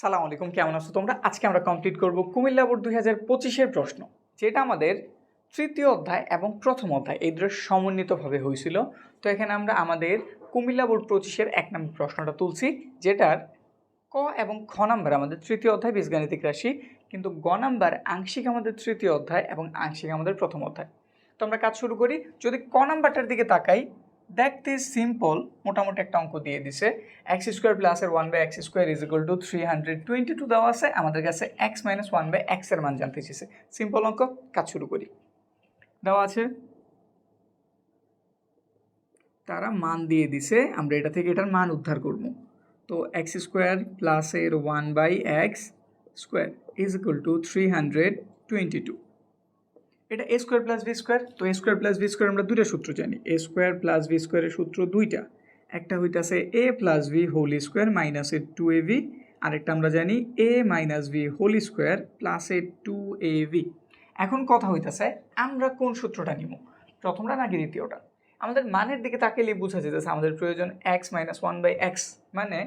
সালাম আলাইকুম, কেমন আছো তোমরা? আজকে আমরা কমপ্লিট করব কুমিল্লা বোর্ড দুই হাজার পঁচিশের প্রশ্ন, যেটা আমাদের তৃতীয় অধ্যায় এবং প্রথম অধ্যায়, এই দুটো সমন্বিতভাবে হয়েছিল। তো এখানে আমরা আমাদের কুমিল্লা বোর্ড পঁচিশের এক নম্বর প্রশ্নটা তুলছি, যেটার ক এবং খ নাম্বার আমাদের তৃতীয় অধ্যায়, বীজগাণিতিক রাশি, কিন্তু গ নাম্বার আংশিক আমাদের তৃতীয় অধ্যায় এবং আংশিক আমাদের প্রথম অধ্যায়। তো আমরা কাজ শুরু করি, যদি ক নাম্বারটার দিকে তাকাই দেখতে সিম্পল মোটামুটি একটা অঙ্ক দিয়ে দিছে। এক্স স্কোয়ার প্লাসের one by X square is equal to three hundred twenty two দেওয়া আছে। আমাদের কাছে এক্স মাইনাস ওয়ান বাই এক্সের মান জানতে চেয়েছে সিম্পল অঙ্ক, কাজ শুরু করি। দেওয়া আছে। তারা মান দিয়ে দিছে। আমরা এটা থেকে এটার মান উদ্ধার করব। তো এক্স স্কোয়ার প্লাসের one by X square is equal to three hundred twenty two এটা A square plus B square তো A square plus B square আমরা দুইটা সূত্র জানি। এ স্কোয়ার প্লাস বি স্কোয়ারের সূত্র দুইটা। একটা হইতাছে A plus B whole square মাইনাসের টু এ ভি আরেকটা আমরা জানি A minus B whole square প্লাসের টু এ ভি এখন কথা হইতাছে আমরা কোন সূত্রটা নিব? প্রথমটা নাকি দ্বিতীয়টা? আমাদের মানের দিকে তাকালে বোঝা যেতেছে আমাদের প্রয়োজন X minus one by X মানে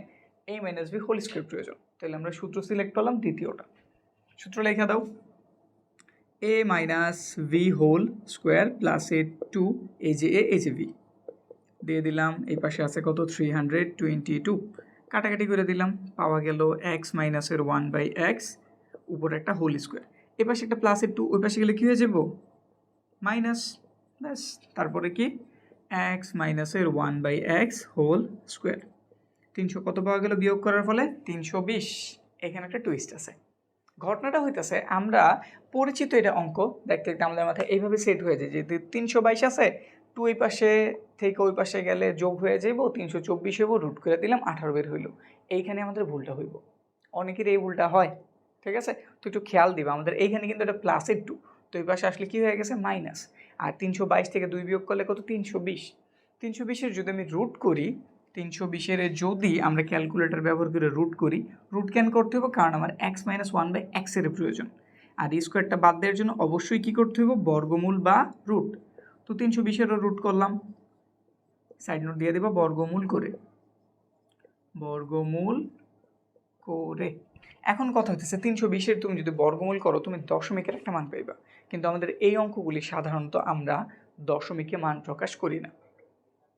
A minus B whole square প্রয়োজন। তাহলে আমরা সূত্র সিলেক্ট করলাম দ্বিতীয়টা। সূত্র লেখা দাও। A minus B whole square plus A two A যে এ যে ভি দিয়ে দিলাম, এই পাশে আছে কত? থ্রি হান্ড্রেড টোয়েন্টি টু কাটাকাটি করে দিলাম, পাওয়া গেল এক্স মাইনাসের ওয়ান বাই এক্স উপরে একটা হোল স্কোয়ার এ পাশে একটা প্লাসের টু ওই পাশে গেলে কী হয়ে যাব? মাইনাস ব্যাস, তারপরে কি? এক্স মাইনাসের one by X whole square তিনশো কত পাওয়া গেল বিয়োগ করার ফলে? তিনশো বিশ। এখানে একটা টুইস্ট আছে। ঘটনাটা হইতেছে, আমরা পরিচিত এটা অঙ্ক, দেখতে দেখতে আমাদের মাথায় এইভাবে সেট হয়ে যায় যে তিনশো বাইশ আছে টু এই পাশে থেকে ওই পাশে গেলে যোগ হয়ে যাইব, তিনশো চব্বিশ হইব রুট করে দিলাম, আঠারো বের হইল। এইখানে আমাদের ভুলটা হইব। অনেকের এই ভুলটা হয়, ঠিক আছে? তো একটু খেয়াল দিবা, আমাদের এইখানে কিন্তু এটা প্লাসের টু তো এই পাশে আসলে কী হয়ে গেছে? মাইনাস আর তিনশো বাইশ থেকে দুই বিয়োগ করলে কত? তিনশো বিশ। তিনশো বিশের যদি আমি রুট করি তিনশো বিশের যদি আমরা ক্যালকুলেটর ব্যবহার করে রুট করি রুট ক্যান করতে হবে কারণ আমার এক্স মাইনাস ওয়ান বাই এক্সের প্রয়োজন। আর স্কোয়ারটা বাদ দেওয়ার জন্য অবশ্যই কী করতে হবে বর্গমূল বা রুট তো তিনশো বিশেরও রুট করলাম। সাইড নোট দিয়ে দেবো বর্গমূল করে। বর্গমূল করে। এখন কথা হচ্ছে তিনশো বিশের তুমি যদি বর্গমূল করো, তুমি দশমিকের একটা মান পাইবা। কিন্তু আমাদের এই অঙ্কগুলি সাধারণত আমরা দশমিকে মান প্রকাশ করি না।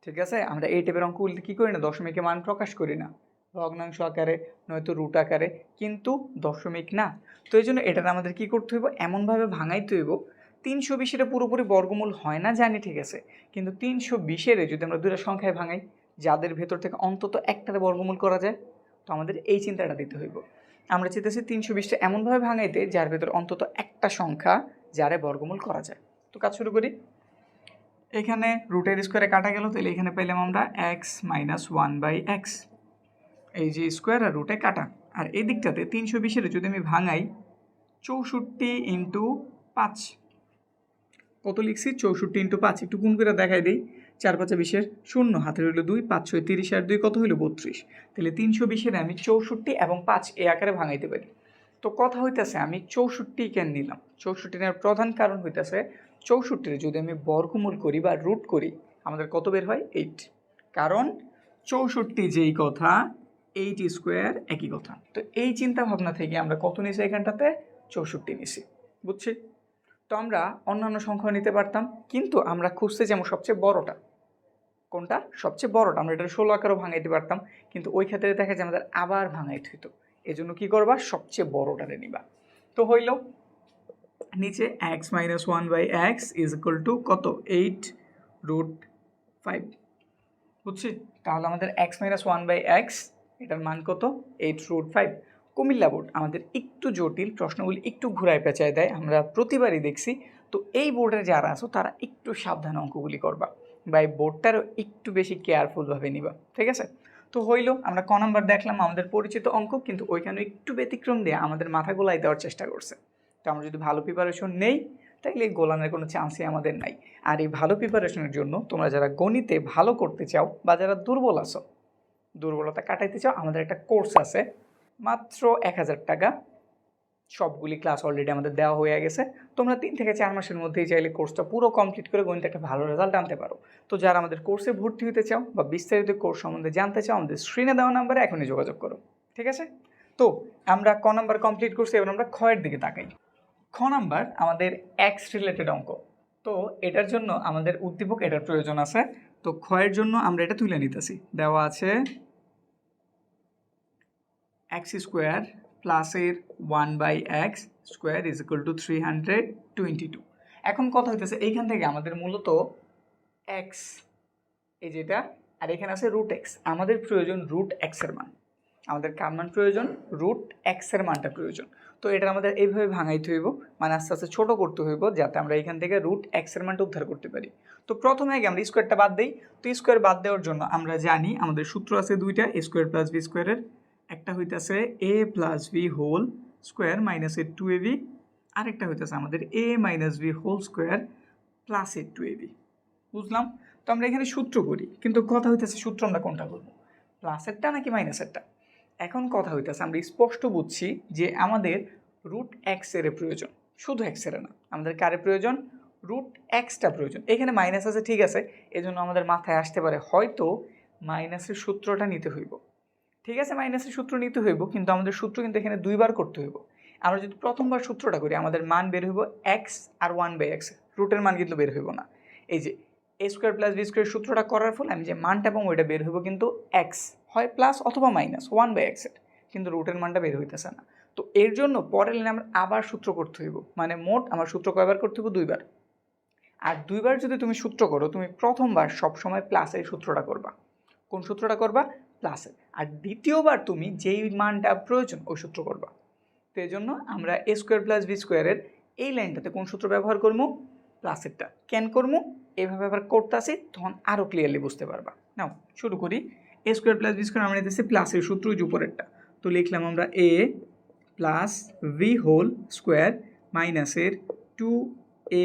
ঠিক আছে? আমরা এই টাইপের অঙ্কগুলিতে কী করি না? দশমিকে মান প্রকাশ করি না। ভগ্নাংশ আকারে, নয়তো রুট আকারে, কিন্তু দশমিক না। তো এই জন্য এটাতে আমাদের কী করতে হইব? এমনভাবে ভাঙাইতে হইব, তিনশো বিশের পুরোপুরি বর্গমূল হয় না, জানি ঠিক আছে। কিন্তু তিনশো বিশের যদি আমরা দুটা সংখ্যায় ভাঙাই, যাদের ভেতর থেকে অন্তত একটাতে বর্গমূল করা যায়, তো আমাদের এই চিন্তাটা দিতে হইব। আমরা চেতেছি তিনশো বিশটা এমনভাবে ভাঙাইতে, যার ভেতর অন্তত একটা সংখ্যা, যারে বর্গমূল করা যায়। তো কাজ শুরু করি। এখানে রুটের স্কোয়ারে কাটা গেল, তাহলে এখানে পেলাম আমরা X minus one by X এই যে স্কোয়ার আর রুটে কাটা। আর এই দিকটাতে তিনশো বিশের যদি আমি ভাঙাই, চৌষট্টি ইন্টু পাঁচ। কত লিখছি? চৌষট্টি ইন্টু পাঁচ। একটু গুণ করে দেখাই দিই। চার পাঁচে বিশের শূন্য হাতে রইল দুই, পাঁচ ছয় তিরিশ, আর দুই কত হইল বত্রিশ। তাহলে তিনশো বিশের আমি চৌষট্টি এবং পাঁচ এ আকারে ভাঙাইতে পারি। তো কথা হইতেছে, আমি চৌষট্টি কেন নিলাম। চৌষট্টি নেওয়ার প্রধান কারণ হইতেছে চৌষট্টির যদি আমি বর্গমূল করি বা রুট করি, আমাদের কত বের হয়? এইট। কারণ চৌষট্টি যেই কথা, এইট স্কোয়ার একই কথা। তো এই চিন্তা ভাবনা থেকে আমরা কত নিছি এখানটাতে? চৌষট্টি নিছি। বুঝছি? তো আমরা অন্যান্য সংখ্যা নিতে পারতাম, কিন্তু আমরা খুঁজতে যেমন সবচেয়ে বড়টা। কোনটা? সবচেয়ে বড়টা। আমরা এটা ষোলো আকারও ভাঙাইতে পারতাম, কিন্তু ওই ক্ষেত্রে দেখা যায় আমাদের আবার ভাঙাইতে হইতো। এই জন্য কী করবা? সবচেয়ে বড়টারে নিবা। তো হইল, নিচে X minus one by X is equal to কত? এইট রুট ফাইভ বুঝছি? তাহলে আমাদের X minus one by X এটার মান কত? Eight root five Comilla board আমাদের একটু জটিল, প্রশ্নগুলি একটু ঘুরায় পেঁচায় দেয়, আমরা প্রতিবারই দেখছি। তো এই বোর্ডে যারা আছো, তারা একটু সাবধানে অঙ্কগুলি করবা। বা এই বোর্ডটারও একটু বেশি কেয়ারফুলভাবে নিবা। ঠিক আছে? তো হইল। আমরা ক নাম্বার দেখলাম আমাদের পরিচিত অঙ্ক, কিন্তু ওইখানে একটু ব্যতিক্রম দিয়ে আমাদের মাথা গোলাই দেওয়ার চেষ্টা করছে। তো আমরা যদি ভালো প্রিপারেশন নেই, তাইলে গোলানের কোনো চান্সই আমাদের নাই। আর এই ভালো প্রিপারেশনের জন্য তোমরা যারা গণিতে ভালো করতে চাও বা যারা দুর্বল আছো, দুর্বলতা কাটাইতে চাও, আমাদের একটা কোর্স আছে। মাত্র এক হাজার টাকা। সবগুলি ক্লাস অলরেডি আমাদের দেওয়া হয়ে গেছে। তোমরা তিন থেকে চার মাসের মধ্যেই চাইলে কোর্সটা পুরো কমপ্লিট করে গণিতে একটা ভালো রেজাল্ট আনতে পারো। তো যারা আমাদের কোর্সে ভর্তি হতে চাও বা বিস্তারিত কোর্স সম্বন্ধে জানতে চাও, আমাদের স্ক্রিনে দেওয়া নাম্বারে এখনই যোগাযোগ করো। ঠিক আছে? তো আমরা ক নাম্বার কমপ্লিট করছি, এবার আমরা ক্ষয়ের দিকে তাকাই। খ নাম্বার আমাদের এক্স রিলেটেড অঙ্ক। তো এটার জন্য আমাদের উদ্দীপক এটার প্রয়োজন আছে। তো ক্ষয়ের জন্য আমরা এটা তুলে নিতেছি। দেওয়া আছে এক্স স্কোয়ার প্লাসের one by X square is equal to three hundred twenty two এখন কথা হইতেছে, এইখান থেকে আমাদের মূলত এক্স এই যেটা আর এখানে আছে রুট এক্স আমাদের প্রয়োজন রুট এক্সের মান। আমাদের কার মান প্রয়োজন? রুট এক্সের মানটা প্রয়োজন। তো এটা আমাদের এইভাবে ভাঙাইতে হইব মানে আস্তে আস্তে ছোটো করতে হইব, যাতে আমরা এখান থেকে রুট এক্সের মানটা উদ্ধার করতে পারি। তো প্রথমে আগে আমরা স্কোয়ারটা বাদ দিই। তো স্কোয়ার বাদ দেওয়ার জন্য আমরা জানি, আমাদের সূত্র আছে দুইটা স্কোয়ার প্লাস বি স্কোয়ারের একটা হইতেছে A plus B whole square minus A two A B আরেকটা হইতেছে আমাদের A minus B whole square plus A two A B বুঝলাম? তো আমরা এখানে সূত্র করি, কিন্তু কথা হইতেছে সূত্র আমরা কোনটা করব প্লাসেরটা নাকি মাইনাসেরটা এখন কথা হইতেছে আমরা স্পষ্ট বুঝছি যে আমাদের রুট এক্সের প্রয়োজন, শুধু এক্সের না, আমাদের কারে প্রয়োজন? রুট এক্সটা প্রয়োজন। এখানে মাইনাস আছে ঠিক আছে, এজন্য আমাদের মাথায় আসতে পারে হয়তো মাইনাসের সূত্রটা নিতে হইব। ঠিক আছে মাইনাসের সূত্র নিতে হইব, কিন্তু আমাদের সূত্র কিন্তু এখানে দুইবার করতে হইব। আমরা যদি প্রথমবার সূত্রটা করি, আমাদের মান বের হইব এক্স আর ওয়ান বাই এক্স রুটের মান কিন্তু বের হইব না। এই যে A square plus B square সূত্রটা করার ফলে আমি যে মানটা এবং ওইটা বের হইব কিন্তু এক্স হয় প্লাস অথবা মাইনাস ওয়ান বাই এক্সের কিন্তু রুটের মানটা বের হইতেছে না। তো এর জন্য পরের লাইনে আমরা আবার সূত্র করতে হইব মানে মোট আমার সূত্র কয়বার করতে হইব? দুইবার। আর দুইবার যদি তুমি সূত্র করো, তুমি প্রথমবার সবসময় প্লাসের সূত্রটা করবা। কোন সূত্রটা করবা? প্লাসের আর দ্বিতীয়বার তুমি যেই মানটা প্রয়োজন, ওই সূত্র করবা। তো এই জন্য আমরা এ স্কোয়ার প্লাস বি স্কোয়ারের এই লাইনটাতে কোন সূত্র ব্যবহার করব প্লাসেরটা কেন করব এইভাবে আবার করতে আসি তখন আরও ক্লিয়ারলি বুঝতে পারবা। নাও, শুরু করি। A square plus B square আমরা নিতেছি প্লাসের সূত্র উপরেরটা। তো লিখলাম আমরা A plus B whole square মাইনাসের টু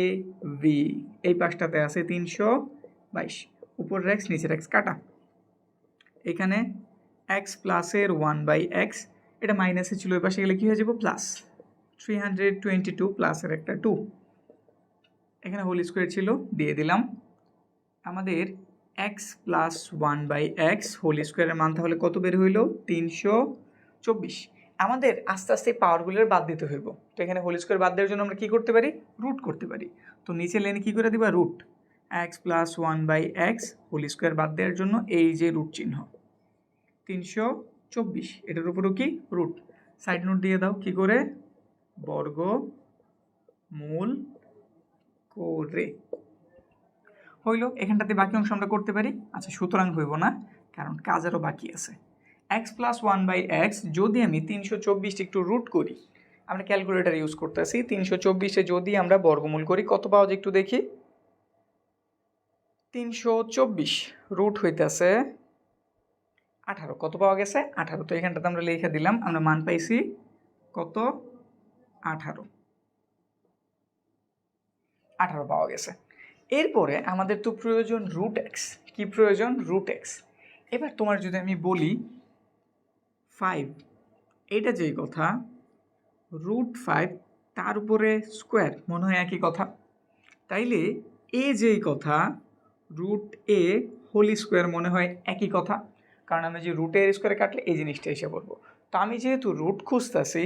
এ ভি এই পাশটাতে আছে তিনশো বাইশ। উপর এক্স নিচের এক্স কাটা। এখানে এক্স প্লাসের ওয়ান বাই এক্স এটা মাইনাসে ছিল ওই পাশে গেলে কী হয়ে যাব? Plus three hundred twenty two প্লাসের একটা টু এখানে হোল স্কোয়ার ছিল, দিয়ে দিলাম। আমাদের X plus one by X whole স্কোয়ারের মান তাহলে কত বের হইল? তিনশো চব্বিশ। আমাদের আস্তে আস্তে পাওয়ারগুলোর বাদ দিতে হইব। তো এখানে হোল স্কোয়ার বাদ দেওয়ার জন্য আমরা কী করতে পারি? রুট করতে পারি। তো নিচে লেনে কী করে দিবা? Root X plus one by X whole square বাদ দেওয়ার জন্য এই যে রুট চিহ্ন। তিনশো চব্বিশ। এটার উপরও কি? রুট সাইড নোট দিয়ে দাও। কি করে? বর্গ মূল করে। হইল, এখানটাতে বাকি অংশ আমরা করতে পারি? আচ্ছা সুতরাং হইব না, কারণ কাজেরও বাকি আছে। X plus one by X যদি আমি তিনশো চব্বিশটি একটু রুট করি, আমরা ক্যালকুলেটার ইউজ করতেছি, তিনশো চব্বিশে যদি আমরা বর্গমূল করি, কত পাওয়া যায় একটু দেখি? তিনশো চব্বিশ রুট হইতেছে আঠারো। কত পাওয়া গেছে? আঠারো। তো এখানটাতে আমরা লিখে দিলাম, আমরা মান পাইছি কত? আঠারো। আঠারো পাওয়া গেছে। এরপরে আমাদের তো প্রয়োজন রুট এক্স কী প্রয়োজন? রুট এক্স এবার তোমার যদি আমি বলি ফাইভ এটা যেই কথা রুট ফাইভ তার উপরে স্কোয়ার মনে হয় একই কথা। তাইলে এ যেই কথা রুট এ হোলি স্কোয়ার মনে হয় একই কথা। কারণ আমি যে রুটের স্কোয়ারে কাটলে এই জিনিসটা এসে পড়ব। তো আমি যেহেতু রুট খুঁজতেছি,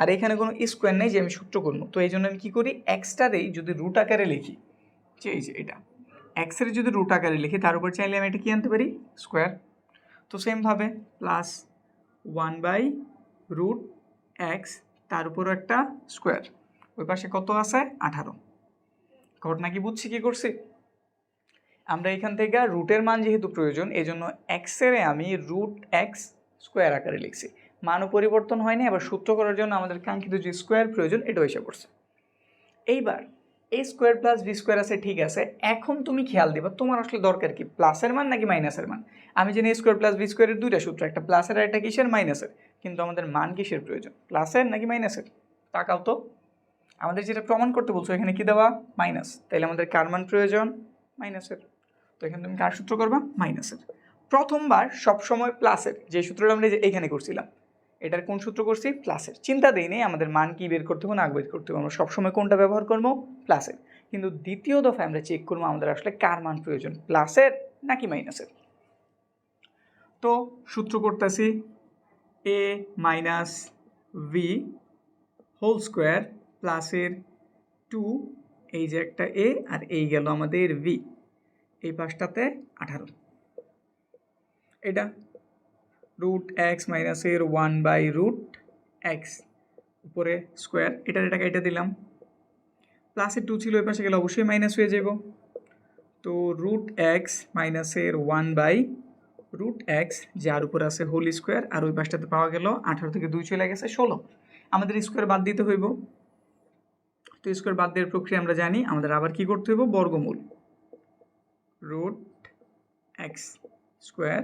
আর এখানে কোনো স্কোয়ার নেই যে আমি সূত্র করব, তো এই জন্য আমি কী করি এক্সটারেই যদি রুট আকারে লিখি, যে এই যে এটা এক্সের যদি রুট আকারে লিখি, তার উপর চাইলে আমি এটা কী আনতে পারি? স্কোয়ার তো সেমভাবে plus one by root X তার উপরও একটা স্কোয়ার ওই পাশে কত আছে? আঠারো। ঘটনা কি বুঝছি, কী করছি? আমরা এখান থেকে রুটের মান যেহেতু প্রয়োজন এই জন্য এক্সের আমি রুট এক্স স্কোয়ার আকারে লিখছি। মানও পরিবর্তন হয়নি, আবার সূত্র করার জন্য আমাদের কাঙ্ক্ষিত যে স্কোয়ার প্রয়োজন, এটাও এসে পড়ছে এইবার A square plus B square আছে, ঠিক আছে। এখন তুমি খেয়াল দিবা, তোমার আসলে দরকার কি প্লাসের মান নাকি মাইনাসের মান? আমি জানি স্কোয়ার প্লাস বি স্কোয়ারের দুইটা সূত্র, একটা প্লাসের আর একটা কিসের? মাইনাসের কিন্তু আমাদের মান কিসের প্রয়োজন প্লাসের নাকি মাইনাসের তাকাও তো। আমাদের যেটা প্রমাণ করতে বলছো, এখানে কি দেওয়া? মাইনাস তাইলে আমাদের কার মান প্রয়োজন? মাইনাসের তো এখানে তুমি কার সূত্র করবা? মাইনাসের প্রথমবার সবসময় প্লাসের যে সূত্রটা আমরা এখানে করছিলাম, এটার কোন সূত্র করছি? প্লাসের চিন্তা দেই নেই, আমাদের মান কি বের করতে হবে, না বের করতে হবে। আমরা সবসময় কোনটা ব্যবহার করব? প্লাসের কিন্তু দ্বিতীয় দফায় আমরা চেক করব আমাদের আসলে কার মান প্রয়োজন প্লাসের নাকি মাইনাসের তো সূত্র করতেছি A minus B whole square প্লাসের টু এই যে একটা এ আর এই গেল আমাদের ভি এই পাশটাতে আঠারো। এটা রুট এক্স মাইনাসের ওয়ান বাই রুট এক্স উপরে স্কোয়ার এটার এটাকে এটা দিলাম। প্লাসের টু ছিল ওই পাশে গেলে অবশ্যই মাইনাস হয়ে যাব। তো রুট এক্স মাইনাসের ওয়ান বাই রুট এক্স যার উপর আছে হোল স্কোয়ার আর ওই পাশটাতে পাওয়া গেল আঠারো থেকে দুই চলে গেছে ষোলো। আমাদের স্কোয়ার বাদ দিতে হইব। তো স্কোয়ার বাদ দেওয়ার প্রক্রিয়া আমরা জানি, আমাদের আবার কি করতে হইব? বর্গমূল। রুট এক্স স্কোয়ার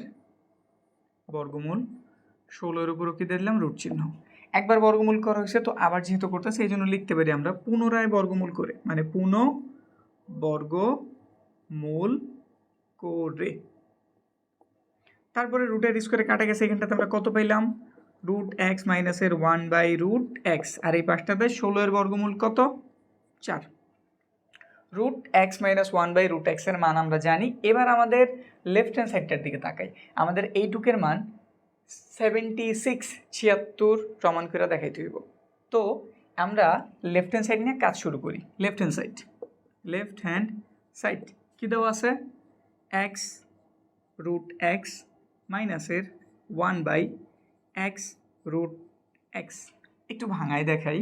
বর্গমূল ষোলোর উপরও কি দিলাম রুট চিহ্ন। একবার বর্গমূল করা হয়েছে, তো আবার যেহেতু করতেছে এই জন্য লিখতে পারি আমরা পুনরায় বর্গমূল করে। মানে পুনঃ বর্গমূল করে। তারপরে রুটের স্কোয়ারে কাটা গেছে, এখানটাতে আমরা কত পাইলাম? রুট এক্স মাইনাসের ওয়ান বাই রুট এক্স। আর এই পাশটাতে ষোলোর বর্গমূল কত? চার। Root X minus one by root এক্সের মান আমরা জানি। এবার আমাদের লেফট হ্যান্ড সাইডটার দিকে তাকাই। আমাদের এইটুকের মান সেভেন্টি সিক্স ছিয়াত্তর প্রমাণ করে দেখাইতে হইব। তো আমরা লেফট হ্যান্ড সাইড নিয়ে কাজ শুরু করি। Left hand side left hand side কী দেওয়া আছে? এক্স রুট এক্স মাইনাসের one by X root X একটু ভাঙায় দেখাই।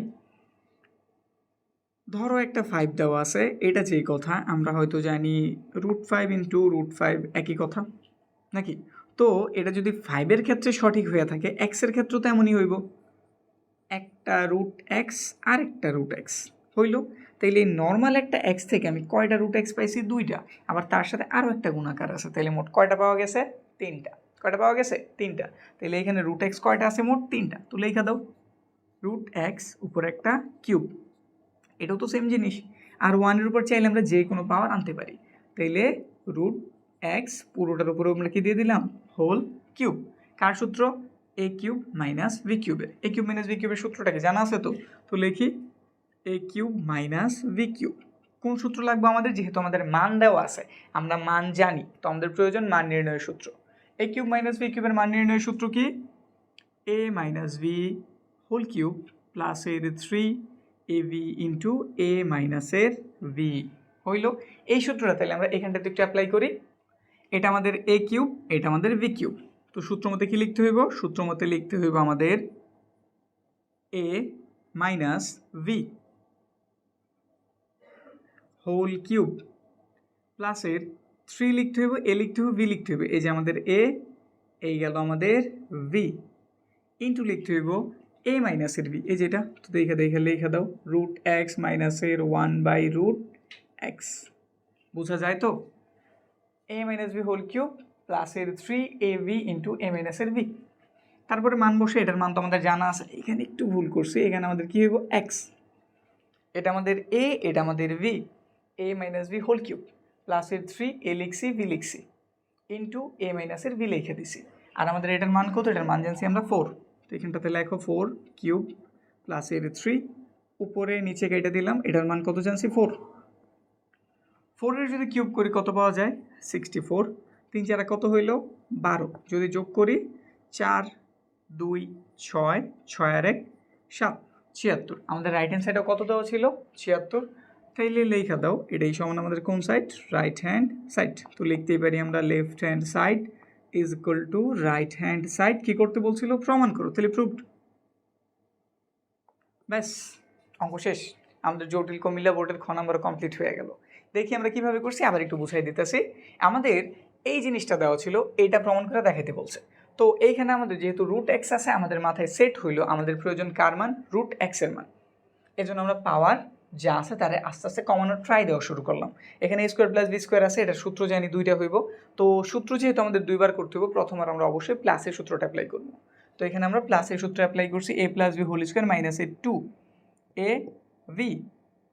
ধরো একটা ফাইভ দেওয়া আছে, এটা যেই কথা, আমরা হয়তো জানি root five into root five একই কথা, নাকি? তো এটা যদি ফাইভের ক্ষেত্রে সঠিক হয়ে থাকে এক্সের ক্ষেত্রেও তো এমনই হইব। একটা রুট এক্স আর একটা রুট এক্স হইল। তাইলে নর্মাল একটা এক্স থেকে আমি কয়টা রুট এক্স পাইছি? দুইটা। আবার তার সাথে আরও একটা গুণাকার আছে, তাইলে মোট কয়টা পাওয়া গেছে? তিনটা। কয়টা পাওয়া গেছে? তিনটা। তাহলে এখানে রুট এক্স কয়টা আছে? মোট তিনটা। তো লেখা দাও। রুট এক্স উপর একটা কিউব এটাও তো সেম জিনিস। আর ওয়ানের উপর চাইলে আমরা যে কোনো পাওয়ার আনতে পারি। তাইলে রুট এক্স পুরোটার উপরে আমরা কি দিয়ে দিলাম? হোল কিউব কার সূত্র? এ কিউব মাইনাস ভি কিউবের এ কিউব মাইনাস ভি কিউবের সূত্রটাকে জানা আছে তো? তো লিখি A cube minus B cube কোন সূত্র লাগবে আমাদের? যেহেতু আমাদের মান দেওয়া আছে। আমরা মান জানি। তো আমাদের প্রয়োজন মান নির্ণয়ের সূত্র। এ কিউব মাইনাস ভি কিউবের মান নির্ণয়ের সূত্র কি? A minus B whole cube plus এর three A B into A মাইনাসের ভি হইল? এই সূত্রটা তাহলে আমরা এখানটাতে একটু অ্যাপ্লাই করি। এটা আমাদের এ কিউব এটা আমাদের ভি কিউব তো সূত্র মতে কী লিখতে হইব? সূত্র মতে লিখতে হইব আমাদের A minus B whole cube প্লাসের থ্রি লিখতে হইব এ লিখতে হবে ভি লিখতে হবে এই যে আমাদের এ এই গেল আমাদের ভি ইন্টু লিখতে হইব এ মাইনাসের ভি এই যেটা তো দেখে দেখে লেখা দাও রুট এক্স মাইনাসের ওয়ান বাই রুট এক্স বোঝা যায় তো? A minus B whole cube প্লাসের three A B into A মাইনাসের ভি তারপরে মান বসে, এটার মান তো আমাদের জানা আছে, এখানে একটু ভুল করছি, এখানে আমাদের কী হইব? এক্স এটা আমাদের এ এটা আমাদের B A minus B whole cube প্লাসের থ্রি এ লিখছি ভি লিখছি। ইন্টু এ মাইনাসের ভি লিখে দিছি। আর আমাদের এটার মান কত? এটার মান জানছি আমরা ফোর তো এখানটাতে লেখো ফোর কিউব প্লাসের থ্রি উপরে নিচে কেটে দিলাম, এটার মান কত জানছি? ফোর ফোরের যদি কিউব করি, কত পাওয়া যায়? সিক্সটি ফোর তিন চারা কত হইল? বারো। যদি যোগ করি, চার, দুই, ছয় ছয় আর এক, সাত, ছিয়াত্তর। আমাদের রাইট হ্যান্ড সাইডে কত দেওয়া ছিল? ছিয়াত্তর। তাইলে লেখা দাও, এটাই সমান আমাদের কোন সাইড রাইট হ্যান্ড সাইড তো লিখতেই পারি আমরা left hand side is equal to right hand side কী করতে বলছিল? প্রমাণ করো, তাহলে প্রুভড ব্যাস, অঙ্ক শেষ। আমাদের জটিল কমিলা বোর্ডের খ নাম্বার কমপ্লিট হয়ে গেল। দেখি আমরা কীভাবে করছি, আবার একটু বুঝাই দিতেছি। আমাদের এই জিনিসটা দেওয়া ছিল, এইটা প্রমাণ করে দেখাইতে বলছে। তো এইখানে আমাদের যেহেতু রুট এক্স আছে, আমাদের মাথায় সেট হইল, আমাদের প্রয়োজন কার মান? রুট এক্সের মান। এজন্য আমরা পাওয়ার যা আছে তারে আস্তে আস্তে কমানোর ট্রাই দেওয়া শুরু করলাম। এখানে স্কোয়ার প্লাস বি স্কোয়ার আছে, এটা সূত্র জানি দুইটা হইব। তো সূত্র যেহেতু আমাদের দুইবার করতে হইব প্রথমবার আমরা অবশ্যই প্লাসের সূত্রটা অ্যাপ্লাই করব। তো এখানে আমরা প্লাসের সূত্র অ্যাপ্লাই করছি A plus B whole square minus A two A B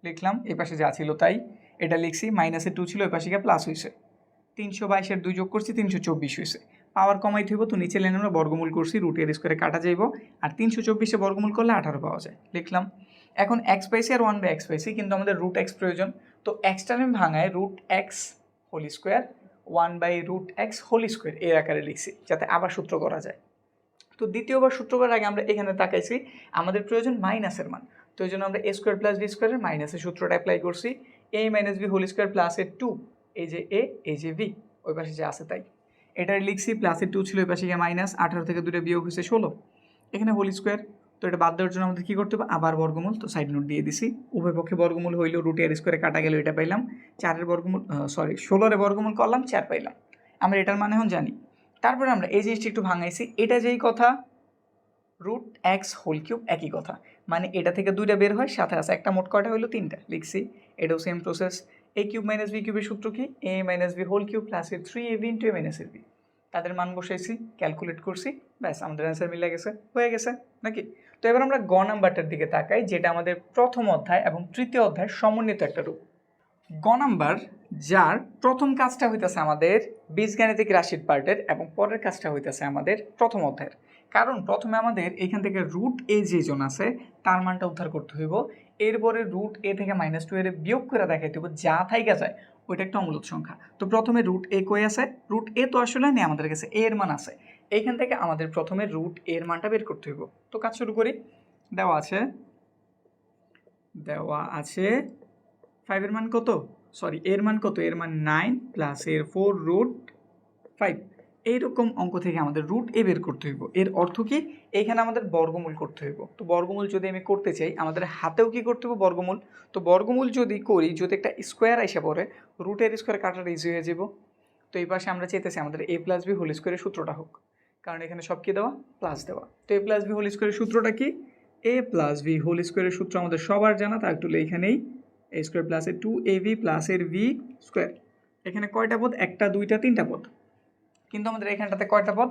লিখলাম, এ পাশে যা ছিল তাই। এটা লিখছি মাইনাসে টু ছিল ওই পাশে গিয়ে প্লাস হয়েছে তিনশো বাইশের দুই যোগ করছি, তিনশো চব্বিশ হয়েছে পাওয়ার কমাইতে হইব তো নিচে লাইনে আমরা বর্গমূল করছি রুটের স্কোয়ারে কাটা যাইব। আর তিনশো চব্বিশে বর্গমূল করলে আঠারো পাওয়া যায়। লিখলাম এখন এক্স পাইছি আর ওয়ান বাই এক্স পাইছি কিন্তু আমাদের রুট এক্স প্রয়োজন। তো এক্সটা আমি ভাঙায় root X whole square one by root X whole square এর আকারে লিখছি, যাতে আবার সূত্র করা যায়। তো দ্বিতীয়বার সূত্র করার আগে আমরা এখানে তাকাইছি, আমাদের প্রয়োজন মাইনাসের মান। তো এই জন্য আমরা এ স্কোয়ার প্লাস বি স্কোয়ারের মাইনাসের সূত্রটা অ্যাপ্লাই করছি। A minus B whole square প্লাসের টু এই যে এ এই যে ভি ওই পাশে যে আছে তাই। এটার লিখছি প্লাসের টু ছিল ওই পাশে গিয়ে মাইনাস আঠারো থেকে দুটো বিয়োগ হয়েছে ষোলো। এখানে হোল স্কোয়ার তো এটা বাদ দেওয়ার জন্য আমাদের কী করতে হবে? আবার বর্গমূল, তো সাইড নোট দিয়ে দিছি। উভয় পক্ষে বর্গমূল হইলেও রুটি আর স্কোয়ারে কাটা গেল, এটা পাইলাম। চারের বর্গমূল সরি ষোলোরে বর্গমূল করলাম, চার পাইলাম। আমরা এটার মানে এখন জানি। তারপরে আমরা এই জিনিসটা একটু ভাঙাইছি। এটা যেই কথা রুট এক্স হোল কিউব একই কথা। মানে এটা থেকে দুইটা বের হয়, সাথে আছে একটা মোট কয়টা হলো তিনটা, লিখছি। এটাও same process A cube minus B কিউবের সূত্র কি? A minus B whole cube plus A three A B into A minus A B তাদের মান বসাইছি ক্যালকুলেট করছি, ব্যাস, আমাদের অ্যান্সার মিলে গেছে। হয়ে গেছে, নাকি? তো এবার আমরা গ নাম্বারটার দিকে তাকাই, যেটা আমাদের প্রথম অধ্যায় এবং তৃতীয় অধ্যায় সমন্বিত একটা রূপ। গ নাম্বার, যার প্রথম কাজটা হইতেছে আমাদের বীজগাণিতিক রাশির পার্টের এবং পরের কাজটা হইতেছে আমাদের প্রথম অধ্যায়ের। কারণ প্রথমে আমাদের এখান থেকে রুট এ যে যেজন আছে, তার মানটা উদ্ধার করতে হইব। এরপরে রুট এ থেকে মাইনাস টু এর বিয়োগ করে দেখাইতে হইব, যা থাইকা যায়। ওইটা একটা অমূলত সংখ্যা। তো প্রথমে রুট এ কই আছে? রুট এ তো আসলে নেই আমাদের কাছে এ এর মান আছে। এইখান থেকে আমাদের প্রথমে রুট এর মানটা বের করতে হইব। তো কাজ শুরু করি। দেওয়া আছে। দেওয়া আছে। ফাইভের মান কত? সরি এর মান কত? এর মান নাইন প্লাস এর ফোর রুট ফাইভ এইরকম অঙ্ক থেকে আমাদের রুট এ বের করতে হইব। এর অর্থ কি? এইখানে আমাদের বর্গমূল করতে হইব। তো বর্গমূল যদি আমি করতে চাই, আমাদের হাতেও কি করতে হবে বর্গমূল? তো বর্গমূল যদি করি, যদি একটা স্কোয়ার এসে পড়ে রুটের স্কোয়ার কাটাটা ইজি হয়ে যাব তো এই পাশে আমরা চেয়েতেছি আমাদের এ প্লাস বি হোল স্কোয়ারের সূত্রটা হোক। কারণ এখানে সব কি দেওয়া? প্লাস দেওয়া। তো এ প্লাস বি হোল স্কোয়ারের সূত্রটা কি? এ প্লাস বি হোল স্কোয়ারের সূত্র আমাদের সবার জানা, তা একটু এখানেই এ স্কোয়ার প্লাসের টু এ ভি প্লাসের ভি স্কোয়ার এখানে কয়টা পদ? একটা, দুইটা, তিনটা পদ। কিন্তু আমাদের এখানটাতে কয়টা পদ?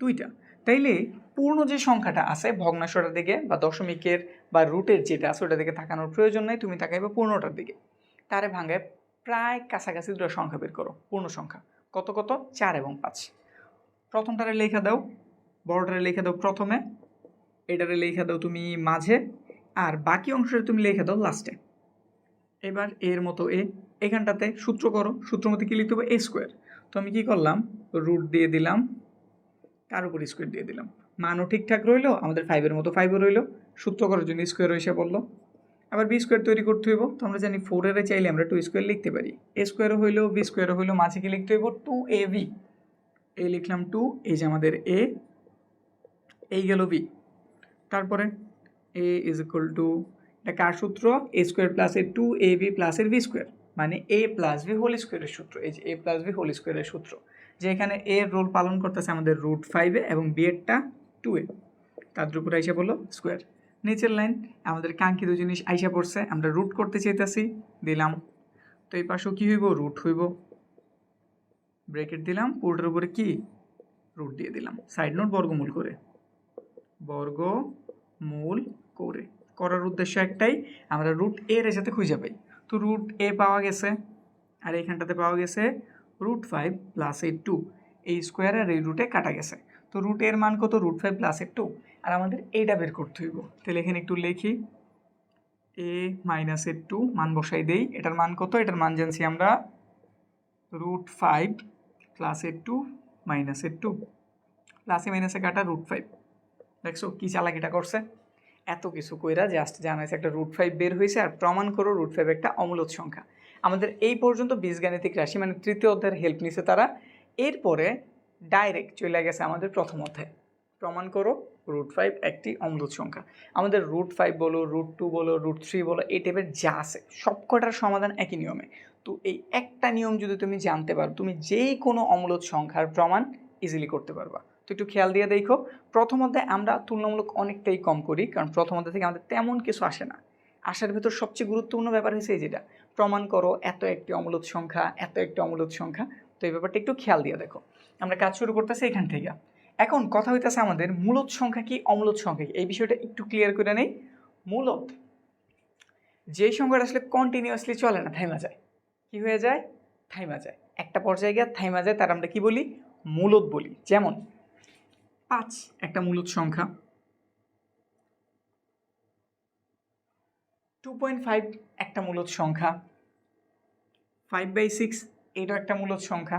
দুইটা। তাইলে পূর্ণ যে সংখ্যাটা আছে, ভগ্নাংশটার দিকে বা দশমিকের বা রুটের যেটা আছে, ওটার দিকে তাকানোর প্রয়োজন নেই, তুমি তাকাইবে পূর্ণটার দিকে। তারে ভাঙে প্রায় কাছাকাছি দুটো সংখ্যা বের করো, পূর্ণ সংখ্যা। কত কত? চার এবং পাঁচ। প্রথমটারে লেখা দাও, বড়টারে লেখা দাও প্রথমে, এটারে লেখা দাও তুমি মাঝে, আর বাকি অংশটা তুমি লেখা দাও লাস্টে। এবার এর মতো এ, এখানটাতে সূত্র করো, সূত্র মধ্যে কী লিখতে হবে? A square. তো আমি কী করলাম? রুট দিয়ে দিলাম তার উপর স্কোয়ার দিয়ে দিলাম? মানও ঠিকঠাক রইল, আমাদের ফাইভের মতো ফাইভও রইল, সূত্র করার জন্য স্কোয়ার এসে বলল আবার বি স্কোয়ার তৈরি করতে হইব, তো আমরা জানি ফোরের চাইলে আমরা টু স্কোয়ার লিখতে পারি। এ স্কোয়ারও হইল বি স্কোয়ারও হইল, মাঝে কি লিখতে হইব? টু এ ভি এ লিখলাম টু এই যে আমাদের এ এই গেল বি তারপরে এ ইজ ইকুয়াল টু এটা কার সূত্র? এ স্কোয়ার প্লাসের টু এ বি প্লাসের ভি স্কোয়ার মানে এ প্লাস ভি হোল স্কোয়ারের সূত্র, এই যে এ প্লাস ভি হোল স্কোয়ারের সূত্র, যে এখানে এ রোল পালন করতেছে আমাদের রুট ফাইভে এবং বি এরটা টু এ। তার উপরে আইসা বলল স্কোয়ার নিচের লাইন আমাদের কাঙ্ক্ষিত জিনিস আইসা পড়ছে, আমরা রুট করতে চাইতেছি, দিলাম। তো এই পাশেও কী হইব? রুট হইব। ব্রেকেট দিলাম, পুরোটার উপরে কি? রুট দিয়ে দিলাম। সাইড নোট বর্গমূল করে। বর্গমূল করে। করার উদ্দেশ্য একটাই, আমরা রুট এর সাথে খুঁজে পাই। তো রুট এ পাওয়া গেছে, আর এইখানটাতে পাওয়া গেছে রুট ফাইভ প্লাস এই টু এই স্কোয়ার আর এই রুটে কাটা গেছে। তো রুট এর মান কত? রুট ফাইভ প্লাস এর টু আর আমাদের এইটা বের করতে হইব। তাহলে এখানে একটু লিখি। এ মাইনাস মাইনাসের টু মান বসাই দেই। এটার মান কত? এটার মান জানছি আমরা রুট ফাইভ প্লাসের টু মাইনাস মাইনাসের টু প্লাসে মাইনাসে কাটা রুট ফাইভ দেখছ কী চালাকিটা করছে? এত কিছু কইরা জাস্ট জানাইছে, একটা রুট ফাইভ বের হয়েছে আর প্রমাণ করো রুট ফাইভ একটা অমূলত সংখ্যা। আমাদের এই পর্যন্ত বীজগাণিতিক রাশি মানে তৃতীয় অধ্যায়ের হেল্প নিছে তারা। এরপরে ডাইরেক্ট চলে গেছে আমাদের প্রথম অধ্যায়। প্রমাণ করো রুট ফাইভ একটি অমূলত সংখ্যা। আমাদের রুট ফাইভ বলো রুট টু বলো রুট থ্রি বলো, এই টাইপের যা আছে, সবকটার সমাধান একই নিয়মে। তো এই একটা নিয়ম যদি তুমি জানতে পারো, তুমি যেই কোনো অমূলত সংখ্যার প্রমাণ ইজিলি করতে পারবা। তো একটু খেয়াল দিয়ে দেখো। প্রথম অধ্যায় আমরা তুলনামূলক অনেকটাই কম করি, কারণ প্রথম অধ্যায় থেকে আমাদের তেমন কিছু আসে না। আসার ভেতর সবচেয়ে গুরুত্বপূর্ণ ব্যাপার হয়েছে এই যেটা, প্রমাণ করো এত একটি অমূলত সংখ্যা, এত একটি অমূলত সংখ্যা। তো এই ব্যাপারটা একটু খেয়াল দিয়ে দেখো। আমরা কাজ শুরু করতেছি এখান থেকে। এখন কথা হইতেছে আমাদের মূলত সংখ্যা কি, অমূলত সংখ্যা কি? এই বিষয়টা একটু ক্লিয়ার করে নেই। মূলত যেই সংখ্যাটা আসলে কন্টিনিউয়াসলি চলে না, থাইমা যায়। কি হয়ে যায়? থাইমা যায়। একটা পর্যায়ে গিয়ে থাইমা যায়, তার আমরা কি বলি? মূলত বলি। যেমন পাঁচ। একটা মূলত সংখ্যা। টু পয়েন্ট ফাইভ একটা মূলত সংখ্যা। ফাইভ বাই সিক্স এটাও একটা মূলত সংখ্যা।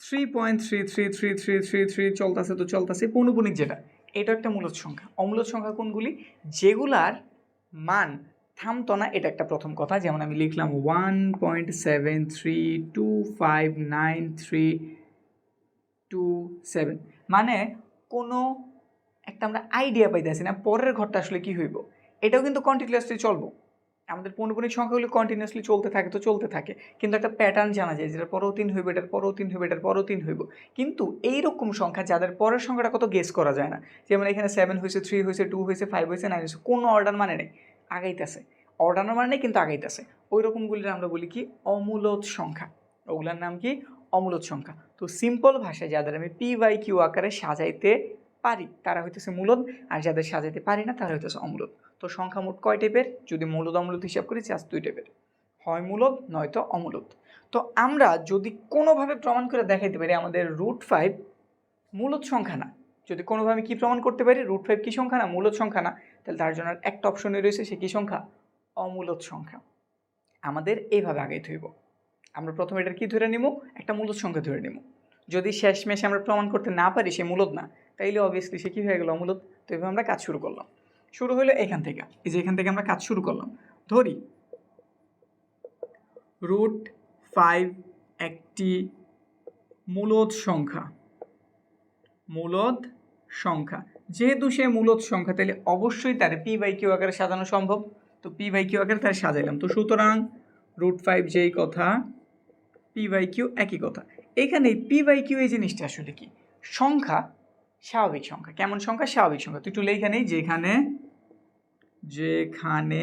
Three point three three three three three three চলতেছে তো চলতেছে পৌনপুনিক যেটা এটা একটা মূলত সংখ্যা। অমূলত সংখ্যা কোনগুলি? যেগুলার মান থামতো না এটা একটা প্রথম কথা। যেমন আমি লিখলাম one point seven three two five nine three two seven মানে কোনো একটা আমরা আইডিয়া পাইতেছি না, পরের ঘরটা আসলে কি হইব? এটাও কিন্তু কন্টিনিউয়াসলি চলবো। আমাদের পৌনপুনিক সংখ্যাগুলি কন্টিনিউয়াসলি চলতে থাকে তো চলতে থাকে, কিন্তু একটা প্যাটার্ন জানা যায়, যেটার পরেও তিন হইব, এটার পরেও তিন হইব, এটার পরেও তিন হইব। কিন্তু এইরকম সংখ্যা যাদের পরের সংখ্যাটা কত গেস করা যায় না, যেমন এখানে সেভেন হয়েছে থ্রি হয়েছে টু হয়েছে ফাইভ হয়েছে নাইন হয়েছে কোনো অর্ডার মানে নেই, আগাইতেছে। অর্ডার মানে নেই, কিন্তু আগাইতেছে। ওই রকমগুলির আমরা বলি কি, অমূলত সংখ্যা। ওগুলার নাম কি? অমূলত সংখ্যা। তো সিম্পল ভাষায় যাদের আমি পি বাই কিউ আকারে সাজাইতে পারি, তারা হইতেছে মূলত আর যাদের সাজাইতে পারি না, তারা হইতেছে অমূলত তো সংখ্যা মোট কয় টাইপের যদি মূলত অমূলত হিসাব করি জাস্ট দুই টাইপের হয় মূলত নয়তো অমূলত তো আমরা যদি কোনোভাবে প্রমাণ করে দেখাইতে পারি, আমাদের রুট ফাইভ মূলত সংখ্যা না। যদি কোনোভাবে কি প্রমাণ করতে পারি রুট ফাইভ কী সংখ্যা না মূলত সংখ্যা না, তাহলে তার জন্য একটা অপশনে রয়েছে, সে কী সংখ্যা? অমূলত সংখ্যা। আমাদের এইভাবে আগাইতে হইব। আমরা প্রথমে এটার কি ধরে নিব একটা মূলত সংখ্যা ধরে নিব যদি শেষমেশে আমরা প্রমাণ করতে না পারি সে মূলত না, তাইলে অবভিয়াসলি সে কী হয়ে গেল অমূলত তো এইভাবে আমরা কাজ শুরু করলাম। শুরু হলো এখান থেকে। এই যে এখান থেকে আমরা কাজ শুরু করলাম। ধরি। রুট ফাইভ একটি মূলত সংখ্যা। মূলত সংখ্যা। যেহেতু সে মূলত সংখ্যা তাহলে অবশ্যই তার পি বাই কিউ আকারে সাজানো সম্ভব। তো পি বাই কিউ আকারে তার সাজাইলাম। তো সুতরাং রুট ফাইভ যেই কথা পি বাই কিউ একই কথা। এখানে পি বাই কিউ এই জিনিসটা আসলে কি? সংখ্যা, স্বাভাবিক সংখ্যা। কেমন সংখ্যা? স্বাভাবিক সংখ্যা। তুই একটু এখানেই যেখানে যেখানে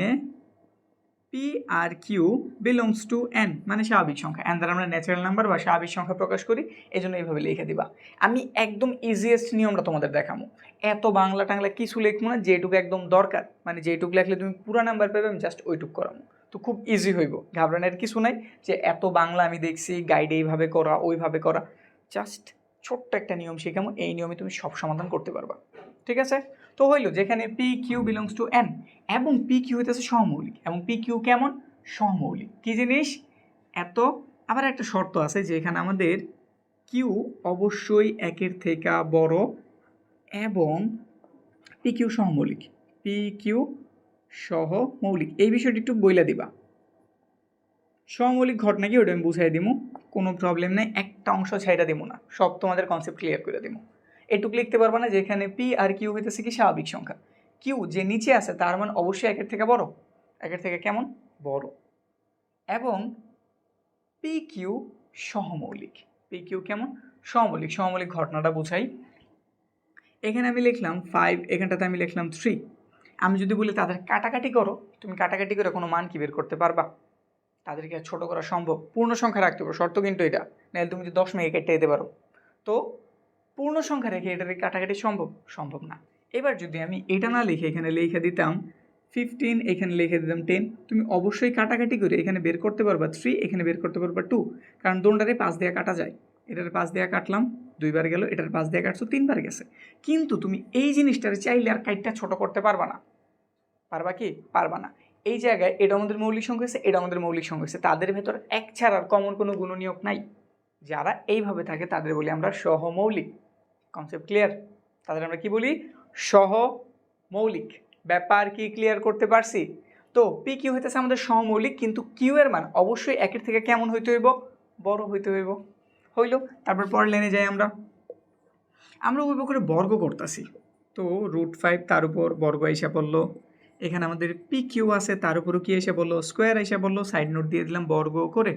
পি আর কিউ বিলংস টু এন মানে স্বাভাবিক সংখ্যা। এন দ্বারা আমরা ন্যাচারাল নাম্বার বা স্বাভাবিক সংখ্যা প্রকাশ করি এই জন্য এইভাবে লিখে দিবা। আমি একদম ইজিয়েস্ট নিয়মটা তোমাদের দেখাবো। এত বাংলা টাংলা কিছু লিখব না, যেটুকু একদম দরকার। মানে যেটুকু লিখলে তুমি পুরো নাম্বার পাবে, আমি জাস্ট ওইটুকু করাবো। তো খুব ইজি হইব। ঘাবড়ানোর কিছু নাই যে এত বাংলা আমি দেখছি গাইড এইভাবে করা, ওইভাবে করা। জাস্ট ছোট্ট একটা নিয়ম শেখামো এই নিয়মে তুমি সব সমাধান করতে পারবা। ঠিক আছে? তো হইল যেখানে P Q belongs to N এবং পি কিউ হইতেছে সহমৌলিক এবং পি কিউ কেমন? সহমৌলিক কী জিনিস? এত, আবার একটা শর্ত আছে যে এখানে আমাদের কিউ অবশ্যই একের থেকে বড় এবং পি কিউ সহমৌলিক পি কিউ সহ মৌলিক। এই বিষয়টি একটু বইলা দিবা। সমৌলিক ঘটনা কি ওটা আমি বুঝাই দিব কোনো প্রবলেম নেই, একটা অংশ ছাইটা দিব না। সব তোমাদের কনসেপ্ট ক্লিয়ার করে দিব এটুকু লিখতে পারবা না যেখানে পি আর কিউ হইতেছে কি স্বাভাবিক সংখ্যা। কিউ যে নিচে আছে তার মান অবশ্যই একের থেকে বড়। একের থেকে কেমন? বড়। এবং পি কিউ সহমৌলিক পি কিউ কেমন? সহমৌলিক সহমৌলিক ঘটনাটা বুঝাই। এখানে আমি লিখলাম ফাইভ এখানটাতে আমি লিখলাম থ্রি আমি যদি বলি তাদের কাটাকাটি করো, তুমি কাটাকাটি করে কোনো মান কি বের করতে পারবা? তাদেরকে ছোটো করা সম্ভব। পূর্ণ সংখ্যা রাখতে পারো, শর্ত কিন্তু এটা। নাহলে তুমি যদি দশ মেয়ে কেটে দিতে পারো। তো পূর্ণ সংখ্যা রেখে এটার কাটাকাটি সম্ভব? সম্ভব না। এবার যদি আমি এটা না লিখে এখানে লিখে দিতাম ফিফটিন এখানে লিখে দিতাম টেন তুমি অবশ্যই কাটাকাটি করে এখানে বের করতে পারবা থ্রি এখানে বের করতে পারবা টু কারণ দোনটারে পাঁচ দেওয়া কাটা যায়। এটার পাঁচ দেওয়া কাটলাম। দুইবার গেল, এটার পাঁচ দিয়ে কাটছো, তিনবার গেছে। কিন্তু তুমি এই জিনিসটার চাইলে আর কাইটটা ছোট করতে পারবা না। পারবা কি? পারবা না। এই জায়গায় এটা আমাদের মৌলিক সংখ্যা হয়েছে, এটা আমাদের মৌলিক সংখ্যা হয়েছে। তাদের ভেতর এক ছাড়ার কমন কোনো গুণনীয়ক নাই। যারা এইভাবে থাকে, তাদের বলি আমরা সহমৌলিক। কনসেপ্ট ক্লিয়ার তাদের আমরা কি বলি? সহমৌলিক। ব্যাপার কি ক্লিয়ার করতে পারছি? তো পি কিউ হইতেছে আমাদের সহমৌলিক কিন্তু কিউ এর মান অবশ্যই একের থেকে কেমন হইতে হইব? বড় হইতে হইব। হইল, তারপর পরের লেনে যাই আমরা। আমরা ওইভাবে করে বর্গ করতেছি। তো রুট ফাইভ তার উপর বর্গ এসে পড়ল। এখানে আমাদের পি কিউ আছে, তার উপরও কি এসে বলল স্কোয়ার এসে বলল সাইড নোট দিয়ে দিলাম বর্গ করে।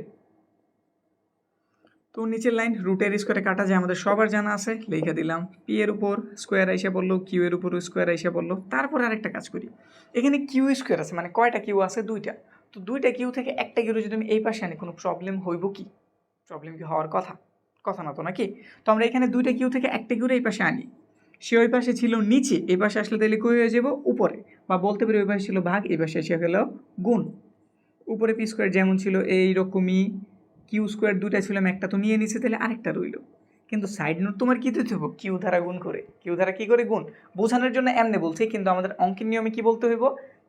তো নিচের লাইন রুটের স্কোয়ারে কাটা যায়, আমাদের সবার জানা আছে। লিখে দিলাম পি এর উপর স্কোয়ার এসে বলল কিউ এর উপর স্কোয়ার এসে বলল তারপর আরেকটা কাজ করি। এখানে কিউ স্কোয়ার আছে মানে কয়টা কিউ আছে? দুইটা। তো দুইটা কিউ থেকে একটা কিউ যদি আমি এই পাশে আনি, কোনো প্রবলেম হইব কি? প্রবলেম কি হওয়ার কথা? কথা না তো নাকি? তো আমরা এখানে দুইটা কিউ থেকে একটা কিউরে এই পাশে আনি। সে ওই পাশে ছিল নিচে, এই পাশে আসলে তাহলে কই হয়ে যাব? উপরে। বা বলতে পারি ওই পাশে ছিল ভাগ, এই পাশে এসে গেল গুণ। উপরে পি স্কোয়ার যেমন ছিল এইরকমই, কিউ স্কোয়ার দুটা ছিল, আমি একটা তো নিয়ে নিছে, তাহলে আরেকটা রইল। কিন্তু সাইড নোট তোমার কী দিতে হবে? কিউ ধারা গুণ করে। কিউ ধারা কী করে? গুণ। বোঝানোর জন্য এমনি বলছি, কিন্তু আমাদের অঙ্কের নিয়মে কি বলতে হইব?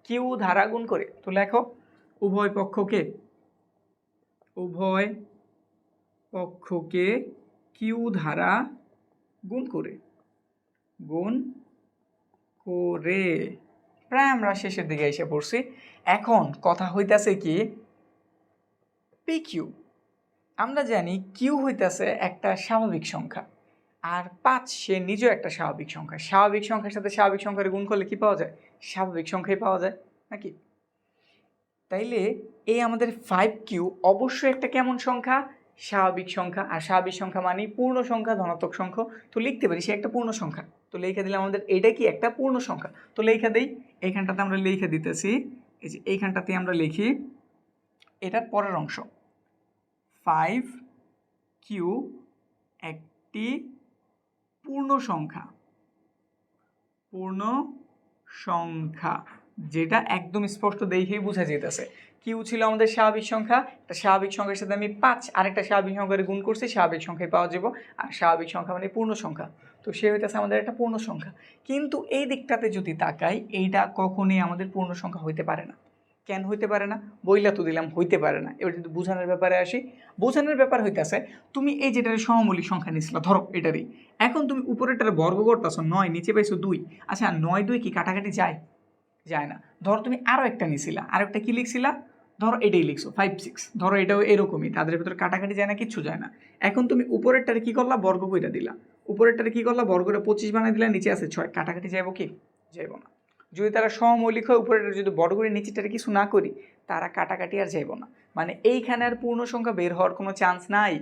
কিউ ধারা গুণ করে। তো লেখো, উভয় পক্ষকে, উভয় পক্ষকে কিউ ধারা গুণ করে। গুণ করে। প্রায় আমরা শেষের দিকে এসে পড়ছি। এখন কথা হইতাছে কি? পি কিউ আমরা জানি কিউ হইতাছে একটা স্বাভাবিক সংখ্যা আর পাঁচ সে নিজেও একটা স্বাভাবিক সংখ্যা। স্বাভাবিক সংখ্যার সাথে স্বাভাবিক সংখ্যার গুণ করলে কি পাওয়া যায়? স্বাভাবিক সংখ্যাই পাওয়া যায়, নাকি? তাইলে এই আমাদের ফাইভ কিউ অবশ্যই একটা কেমন সংখ্যা? স্বাভাবিক সংখ্যা, আর স্বাভাবিক সংখ্যা মানে পূর্ণ সংখ্যা, ধনাত্মক সংখ্যা। তো লিখতে পারি, সে একটা পূর্ণ সংখ্যা। তো লেখা দিলে আমাদের এটা কি একটা পূর্ণ সংখ্যা? তো লেখা দেই, এইখানটাতে আমরা লিখে দিতেছি, এই যে এইখানটাতে আমরা লিখি, এটার পরের অংশ। ফাইভ কিউ একটি পূর্ণ সংখ্যা। পূর্ণ সংখ্যা, যেটা একদম স্পষ্ট দেখেই বোঝা যেতেছে কিউ ছিল আমাদের স্বাভাবিক সংখ্যা। একটা স্বাভাবিক সংখ্যার সাথে আমি পাঁচ আরেকটা স্বাভাবিক সংখ্যার গুণ করছি, স্বাভাবিক সংখ্যায় পাওয়া যাব। আর স্বাভাবিক সংখ্যা মানে পূর্ণ সংখ্যা। তো সে হইতেছে আমাদের একটা পূর্ণ সংখ্যা। কিন্তু এই দিকটাতে যদি তাকাই, এইটা কখনোই আমাদের পূর্ণ সংখ্যা হইতে পারে না। কেন হইতে পারে না? বইলা তো দিলাম, হইতে পারে না। এবার যদি বোঝানোর ব্যাপারে আসি, বোঝানোর ব্যাপার হইতেছে, তুমি এই যেটার সমমৌলিক সংখ্যা নিছিলা ধরো এটারই। এখন তুমি উপরেরটার বর্গ করতেছো, নয়, নিচে পাইছো দুই। আচ্ছা নয়, দুই কি কাটাকাটি যায়? যায় না। ধরো তুমি আরও একটা নিছিলা, আর একটা কী লিখছিলা? ধরো এটাই লিখছো ফাইভ সিক্স ধরো এটাও এরকমই, তাদের ভিতরে কাটাকাটি যায় না, কিচ্ছু যায় না। এখন তুমি উপরেরটারে কি করলা? বর্গ কইরা দিলা। উপরেরটারে কী করলা? বর্গটা পঁচিশ বানাই দিলা, নিচে আছে ছয়। কাটাকাটি যাইব কি? যাইবো না। যদি তারা সমমৌলিক হয় উপরেটা যদি বড় করে নিচেটারে কিছু না করি, তারা কাটাকাটি আর যাইব না। মানে এইখানে আর পূর্ণ সংখ্যা বের হওয়ার কোনো চান্স নাই।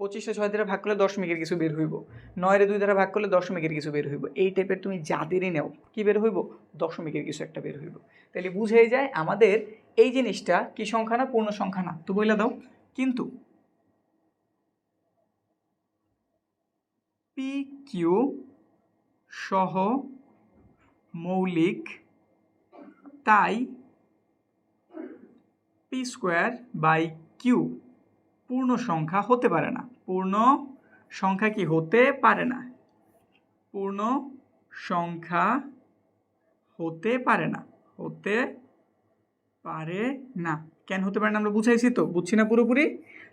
পঁচিশে ছয় দ্বারা ভাগ করলে দশমিকের কিছু বের হইব। নয়ের দুই দ্বারা ভাগ করলে দশমিকের কিছু বের হইব। এই টাইপের তুমি যাদেরই নেও, কি বের হইব? দশমিকের কিছু একটা বের হইব। তাহলে বুঝেই যায় আমাদের এই জিনিসটা কি সংখ্যা না পূর্ণ সংখ্যা না? তো বইলা দাও। কিন্তু পি কিউ সহ মৌলিক তাই পি স্কোয়ার বাই কিউ পূর্ণ সংখ্যা হতে পারে না। পূর্ণ সংখ্যা কি হতে পারে না? পূর্ণ সংখ্যা হতে পারে না। হতে পারে না। কেন হতে পারে না আমরা বুঝাইছি তো, বুঝছি না পুরোপুরি?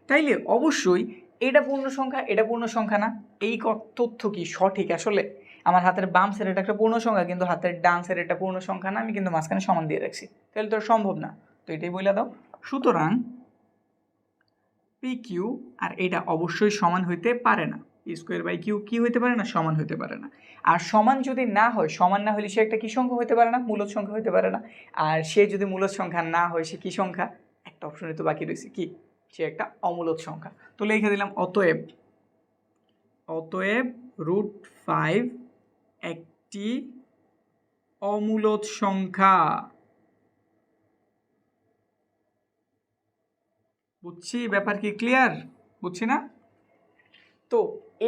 তাইলে অবশ্যই এটা পূর্ণ সংখ্যা, এটা পূর্ণ সংখ্যা না। এই তথ্য কি সঠিক আসলে? আমার হাতের বাম সাইড এটা একটা পূর্ণ সংখ্যা, কিন্তু হাতের ডান সাইড এটা পূর্ণ সংখ্যা না, আমি কিন্তু মাঝখানে সমান দিয়ে রাখছি। তাহলে তো সম্ভব না। তো এটাই বলে দাও। সুতরাং পি কিউ আর এটা অবশ্যই সমান হইতে পারে না। পি স্কোয়ার বাই কিউ কি হইতে পারে না? সমান হইতে পারে না। আর সমান যদি না হয়, সমান না হলে সে একটা কি সংখ্যা হইতে পারে না? মূলত সংখ্যা হইতে পারে না। আর সে যদি মূলত সংখ্যা না হয়, সে কি সংখ্যা? একটা অপশনে তো বাকি রয়েছে কি? সে একটা অমূলত সংখ্যা। তো লিখে দিলাম, অতএব অতএব রুট ফাইভ একটি অমূলত সংখ্যা। বুঝছি, ব্যাপার কি ক্লিয়ার বুঝছি না? তো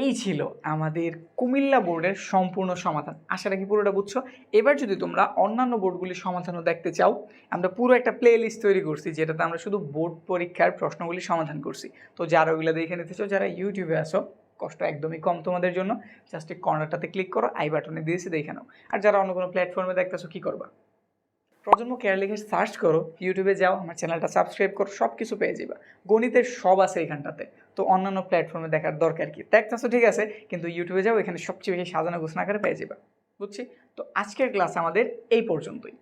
এই ছিল আমাদের কুমিল্লা বোর্ডের সম্পূর্ণ সমাধান। আশা রাখি পুরোটা বুঝছ। এবার যদি তোমরা অন্যান্য বোর্ডগুলির সমাধানও দেখতে চাও, আমরা পুরো একটা প্লে লিস্ট তৈরি করছি, যেটাতে আমরা শুধু বোর্ড পরীক্ষার প্রশ্নগুলি সমাধান করছি। তো যারা ওইগুলো দেখে নিতে চাও, যারা ইউটিউবে আসো কষ্ট একদমই কম তোমাদের জন্য। জাস্ট এই কর্নারটাতে ক্লিক করো আই বাটনে দিয়েছি দেখে নাও। আর যারা অন্য কোনো প্ল্যাটফর্মে দেখতেছো, কী করবা? প্রজন্ম কেয়ার লিখে সার্চ করো ইউটিউবে যাও, আমার চ্যানেলটা সাবস্ক্রাইব করো সব কিছু পেয়ে যাবে। গণিতের সব আছে এখানটাতে। তো অন্যান্য প্ল্যাটফর্মে দেখার দরকার কি? দেখতেছো ঠিক আছে, কিন্তু ইউটিউবে যাও, এখানে সবচেয়ে বেশি সাজানো ঘোষণা করে পেয়ে যাবে। বুঝছি? তো আজকের ক্লাস আমাদের এই পর্যন্তই।